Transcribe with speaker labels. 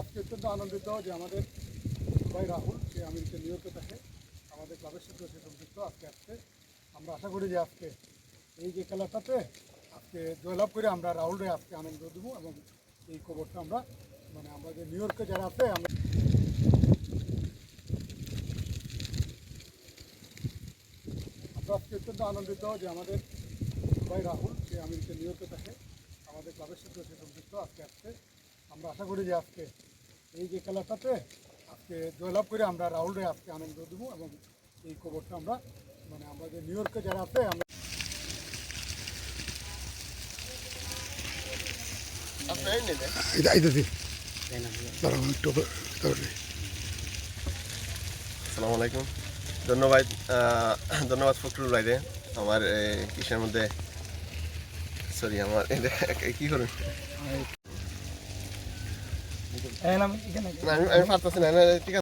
Speaker 1: অত্যন্ত আনন্দিত যে আমাদের ভাই রাহুল, সে আমেরিকা ইয়র্কে থাকে। আমাদের ক্লাবের সাথে সে সম্পৃক্ত। আজকে আসছে। আমরা আশা করি যে আজকে এই যে খেলাটাতে আজকে জয়লাভ করে আমরা রাহুলরে আজকে আনন্দ দেবো এবং এই খবরটা আমরা মানে আমরা যে নিউ ইয়র্কে যারা আছে, আমরা আমরা আজকে অত্যন্ত আনন্দিত যে আমাদের ভাই রাহুল, সে আমেরিকা ইয়র্কে থাকে। আমাদের ক্লাবের সাথে সে সম্পৃক্ত। আজকে আসছে। আমরা আশা করি যে আজকে এই যে খেলাটাতে আজকে জয়লাভ করে আমরা রাহুলরে আজকে আনন্দ দেবো এবং এই খবরটা আমরা মানে আমরা যে নিউ ইয়র্কে যারা আছে আমরা
Speaker 2: এটা আইতেছি। দাঁড়াও একটু
Speaker 3: আসসালামু আলাইকুম। ধন্যবাদ ধন্যবাদ ফখরুল ভাইরে। আমার কিসের মধ্যে সরি আমার কি করুন? আমি পারতেছি না, ঠিক আছে।